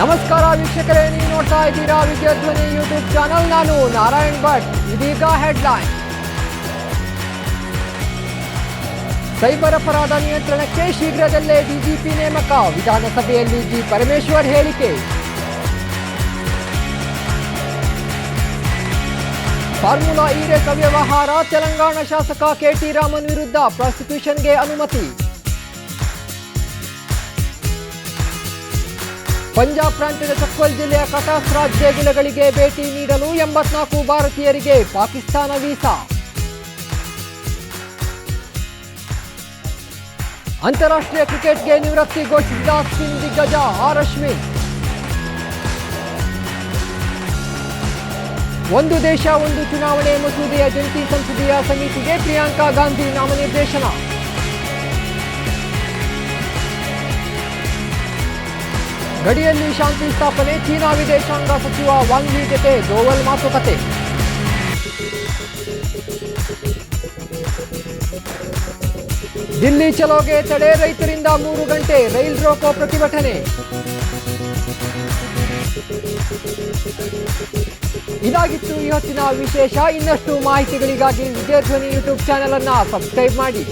ನಮಸ್ಕಾರ ವೀಕ್ಷಕರೇ, ನೀವು ನೋಡ್ತಾ ಇದ್ದೀರಾ ವಿದ್ಯಾಧ್ವನಿ ಯೂಟ್ಯೂಬ್ ಚಾನಲ್ ನಾನು ನಾರಾಯಣ್ ಭಟ್. ಇದೀಗ ಹೆಡ್ಲೈನ್ ಸೈಬರ್ ಅಪರಾಧ ನಿಯಂತ್ರಣಕ್ಕೆ ಶೀಘ್ರದಲ್ಲೇ ಡಿಜಿಪಿ ನೇಮಕ. ವಿಧಾನಸಭೆಯಲ್ಲಿ ಜಿ. ಪರಮೇಶ್ವರ್ ಹೇಳಿಕೆ. ಫಾರ್ಮುಲಾ ರೇಖ ವ್ಯವಹಾರ ತೆಲಂಗಾಣ ಶಾಸಕ ಕೆಟಿ ರಾಮನ್ ವಿರುದ್ಧ ಪ್ರಾಸಿಕ್ಯೂಷನ್ಗೆ ಅನುಮತಿ. ಪಂಜಾಬ್ ಪ್ರಾಂತ್ಯದ ಚಕ್ವಲ್ ಜಿಲ್ಲೆಯ ಕಟಾಸ್ ರಾಜ್ ದೇಗುಲಗಳಿಗೆ ಭೇಟಿ ನೀಡಲು ಎಂಬತ್ನಾಲ್ಕು ಭಾರತೀಯರಿಗೆ ಪಾಕಿಸ್ತಾನ ವೀಸಾ. ಅಂತಾರಾಷ್ಟ್ರೀಯ ಕ್ರಿಕೆಟ್ಗೆ ನಿವೃತ್ತಿ ಘೋಷಿಸಿದ ಸ್ಪಿನ್ ದಿಗ್ಗಜ ಆರ್ ಅಶ್ವಿನ್ ಒಂದು ದೇಶ, ಒಂದು ಚುನಾವಣೆ ಮಸೂದೆಯ ಜಂಟಿ ಸಂಸದೀಯ ಸಮಿತಿಗೆ ಪ್ರಿಯಾಂಕಾ ಗಾಂಧಿ ನಾಮನಿರ್ದೇಶನ. ಗಡಿಯಲ್ಲಿ ಶಾಂತಿ ಸ್ಥಾಪನೆ, ಚೀನಾ ವಿದೇಶಾಂಗ ಸಚಿವ ವಾಂಗ್ ಯಿ ಜೊತೆ ದೋವಲ್ ಮಾತುಕತೆ. ದಿಲ್ಲಿ ಚಲೋಗೆ ತಡೆ, ರೈತರಿಂದ ಮೂರು ಗಂಟೆ ರೈಲ್ ರೋಕೋ ಪ್ರತಿಭಟನೆ. ಇದಾಗಿತ್ತು ಇವತ್ತಿನ ವಿಶೇಷ, ಇನ್ನಷ್ಟು ಮಾಹಿತಿಗಳಿಗಾಗಿ ವಿಜಯಧ್ವನಿ ಯೂಟ್ಯೂಬ್ ಚಾನೆಲ್ ಅನ್ನ ಸಬ್ಸ್ಕ್ರೈಬ್ ಮಾಡಿ.